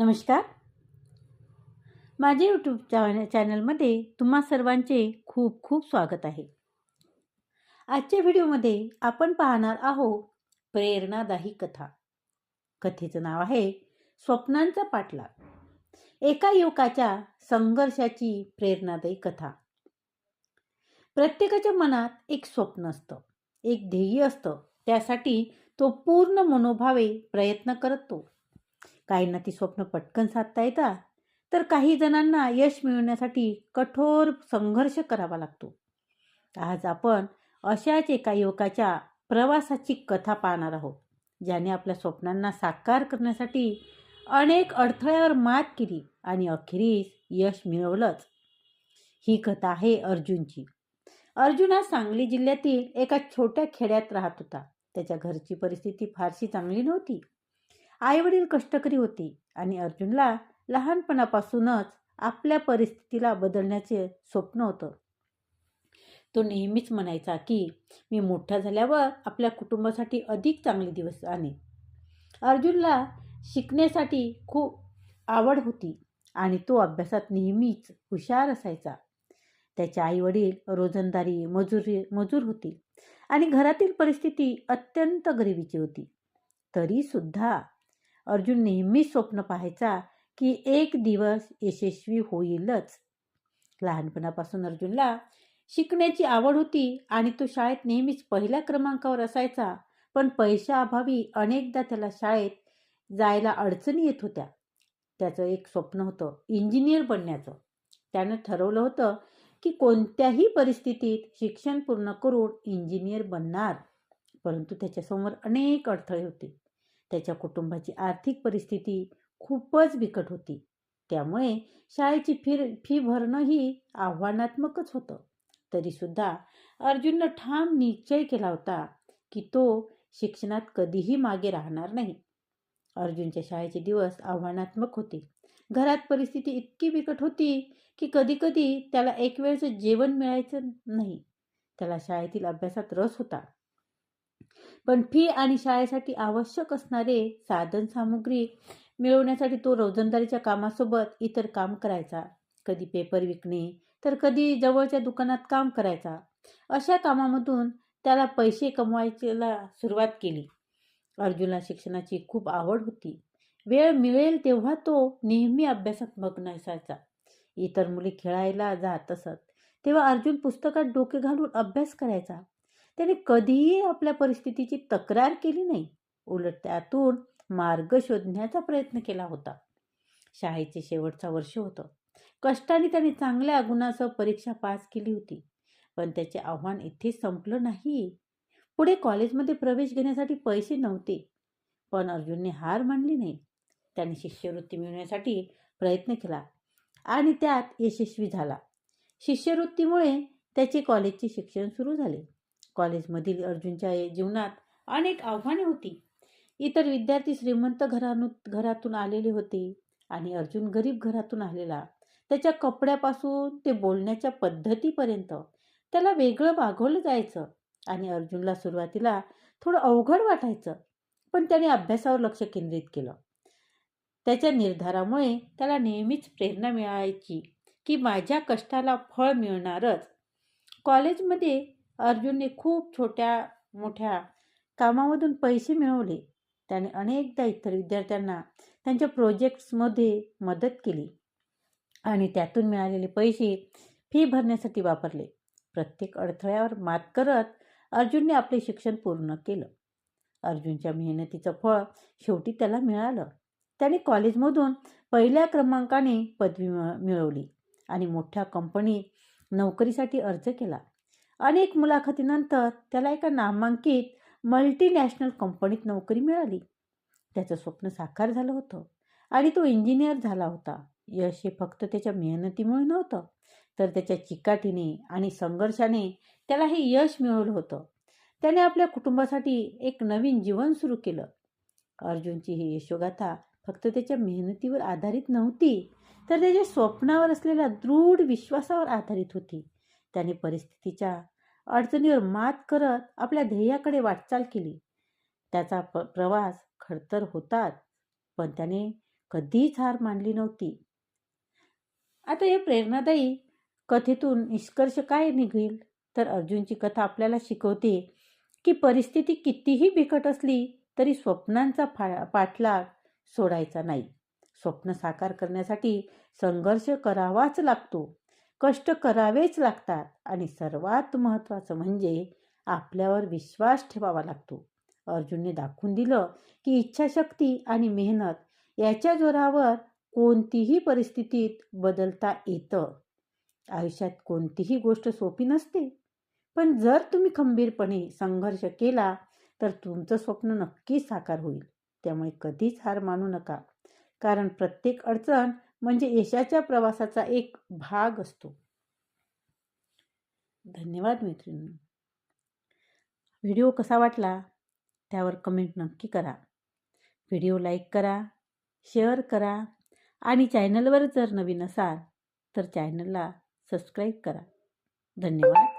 नमस्कार. माझे यूट्यूब चॅनलमध्ये तुम्हा सर्वांचे खूप खूप स्वागत आहे. आजच्या व्हिडिओमध्ये आपण पाहणार आहोत प्रेरणादायी कथा. कथेचं नाव आहे स्वप्नांचा पाठलाग. एका युवकाच्या संघर्षाची प्रेरणादायी कथा. प्रत्येकाच्या मनात एक स्वप्न असतं एक ध्येय असतं. त्यासाठी तो पूर्ण मनोभावे प्रयत्न करतो. काहींना ती स्वप्न पटकन साधता येतात तर काही जणांना यश मिळवण्यासाठी कठोर संघर्ष करावा लागतो. आज आपण अशाच एका युवकाच्या प्रवासाची कथा पाहणार आहोत ज्याने आपल्या स्वप्नांना साकार करण्यासाठी अनेक अडथळ्यावर मात केली आणि अखेरीस यश मिळवलंच. ही कथा आहे अर्जुनची. अर्जुन हा सांगली जिल्ह्यातील एका छोट्या खेड्यात राहत होता. त्याच्या घरची परिस्थिती फारशी चांगली नव्हती. आईवडील कष्टकरी होते आणि अर्जुनला लहानपणापासूनच आपल्या परिस्थितीला बदलण्याचे स्वप्न होतं. तो नेहमीच म्हणायचा की मी मोठा झाल्यावर आपल्या कुटुंबासाठी अधिक चांगले दिवस आणे अर्जुनला शिकण्यासाठी खूप आवड होती आणि तो अभ्यासात नेहमीच हुशार असायचा. त्याचे आईवडील रोजंदारी मजुरी मजूर होती आणि घरातील परिस्थिती अत्यंत गरिबीची होती. तरीसुद्धा अर्जुन नेहमीच स्वप्न पाहायचा की एक दिवस यशस्वी होईलच. लहानपणापासून अर्जुनला शिकण्याची आवड होती आणि तो शाळेत नेहमीच पहिल्या क्रमांकावर असायचा पण पैशाअभावी अनेकदा त्याला शाळेत जायला अडचणी येत होत्या. त्याचं एक स्वप्न होतं इंजिनियर बनण्याचं. त्यानं ठरवलं होतं की कोणत्याही परिस्थितीत शिक्षण पूर्ण करून इंजिनियर बनणार परंतु त्याच्यासमोर अनेक अडथळे होते. त्याच्या कुटुंबाची आर्थिक परिस्थिती खूपच बिकट होती. त्यामुळे शाळेची फी फी भरणंही आव्हानात्मकच होतं. तरीसुद्धा अर्जुननं ठाम निश्चय केला होता की तो शिक्षणात कधीही मागे राहणार नाही. अर्जुनच्या शाळेचे दिवस आव्हानात्मक होते. घरात परिस्थिती इतकी बिकट होती की कधीकधी त्याला एक वेळचं जेवण मिळायचं नाही. त्याला शाळेतील अभ्यासात रस होता. पण फी आणि शाळेसाठी आवश्यक असणारे साधन सामुग्री मिळवण्यासाठी तो रोजंदारीच्या कामासोबत इतर काम करायचा. कधी पेपर विकणे तर कधी जवळच्या दुकानात काम करायचा. अशा कामामधून त्याला पैसे कमवायला सुरुवात केली. अर्जुनला शिक्षणाची खूप आवड होती. वेळ मिळेल तेव्हा तो नेहमी अभ्यासात मग्न असायचा. इतर मुली खेळायला जात असत तेव्हा अर्जुन पुस्तकात डोके घालून अभ्यास करायचा. त्याने कधीही आपल्या परिस्थितीची तक्रार केली नाही. उलट त्यातून मार्ग शोधण्याचा प्रयत्न केला होता. शाळेचे शेवटचा वर्ष होतं. कष्टाने त्याने चांगल्या गुणासह परीक्षा पास केली होती. पण त्याचे आव्हान इथे संपलं नाही. पुढे कॉलेजमध्ये प्रवेश घेण्यासाठी पैसे नव्हते. पण अर्जुनने हार मानली नाही. त्याने शिष्यवृत्ती मिळवण्यासाठी प्रयत्न केला आणि त्यात यशस्वी झाला. शिष्यवृत्तीमुळे त्याचे कॉलेजचे शिक्षण सुरू झाले. कॉलेजमधील अर्जुनच्या जीवनात अनेक आव्हाने होती. इतर विद्यार्थी श्रीमंत घरानु घरातून आलेले होते आणि अर्जुन गरीब घरातून आलेला. त्याच्या कपड्यापासून ते बोलण्याच्या पद्धतीपर्यंत त्याला वेगळं वागवलं जायचं आणि अर्जुनला सुरुवातीला थोडं अवघड वाटायचं पण त्याने अभ्यासावर लक्ष केंद्रित केलं. त्याच्या निर्धारामुळे त्याला नेहमीच प्रेरणा मिळायची की माझ्या कष्टाला फळ मिळणारच. कॉलेजमध्ये अर्जुनने खूप छोट्या मोठ्या कामामधून पैसे मिळवले. त्याने अनेकदा इतर विद्यार्थ्यांना त्यांच्या प्रोजेक्ट्समध्ये मदत केली आणि त्यातून मिळालेले पैसे फी भरण्यासाठी वापरले. प्रत्येक अडथळ्यावर मात करत अर्जुनने आपले शिक्षण पूर्ण केलं. अर्जुनच्या मेहनतीचं फळ शेवटी त्याला मिळालं. त्याने कॉलेजमधून पहिल्या क्रमांकाने पदवी मिळवली आणि मोठ्या कंपनीत नोकरीसाठी अर्ज केला. अनेक मुलाखतीनंतर त्याला एका नामांकित मल्टीनॅशनल कंपनीत नोकरी मिळाली. त्याचं स्वप्न साकार झालं होतं आणि तो इंजिनियर झाला होता. यश हे फक्त त्याच्या मेहनतीमुळे नव्हतं तर त्याच्या चिकाटीने आणि संघर्षाने त्याला हे यश मिळवलं होतं. त्याने आपल्या कुटुंबासाठी एक नवीन जीवन सुरू केलं. अर्जुनची ही यशोगाथा फक्त त्याच्या मेहनतीवर आधारित नव्हती तर त्याच्या स्वप्नावर असलेल्या दृढ विश्वासावर आधारित होती. त्याने परिस्थितीच्या अडचणीवर मात करत आपल्या ध्येयाकडे वाटचाल केली. त्याचा प प्रवास खडतर होताच पण त्याने कधीच हार मानली नव्हती. आता या प्रेरणादायी कथेतून निष्कर्ष काय निघेल? तर अर्जुनची कथा आपल्याला शिकवते की परिस्थिती कितीही बिकट असली तरी स्वप्नांचा फा पाठलाग सोडायचा नाही. स्वप्न साकार करण्यासाठी संघर्ष करावाच लागतो. कष्ट करावेच लागतात आणि सर्वात महत्त्वाचं म्हणजे आपल्यावर विश्वास ठेवावा लागतो. अर्जुनने दाखवून दिलं की इच्छाशक्ती आणि मेहनत याच्या जोरावर कोणतीही परिस्थितीत बदलता येतं. आयुष्यात कोणतीही गोष्ट सोपी नसते. पण जर तुम्ही खंबीरपणे संघर्ष केला तर तुमचं स्वप्न नक्कीच साकार होईल. त्यामुळे कधीच हार मानू नका. कारण प्रत्येक अडचण म्हणजे यशाच्या प्रवासाचा एक भाग असतो. धन्यवाद मैत्रिणी व्हिडिओ कसा वाटला त्यावर कमेंट नक्की करा. व्हिडिओ लाईक करा शेअर करा आणि चॅनलवर जर नवीन असाल तर चॅनलला सबस्क्राईब करा. धन्यवाद.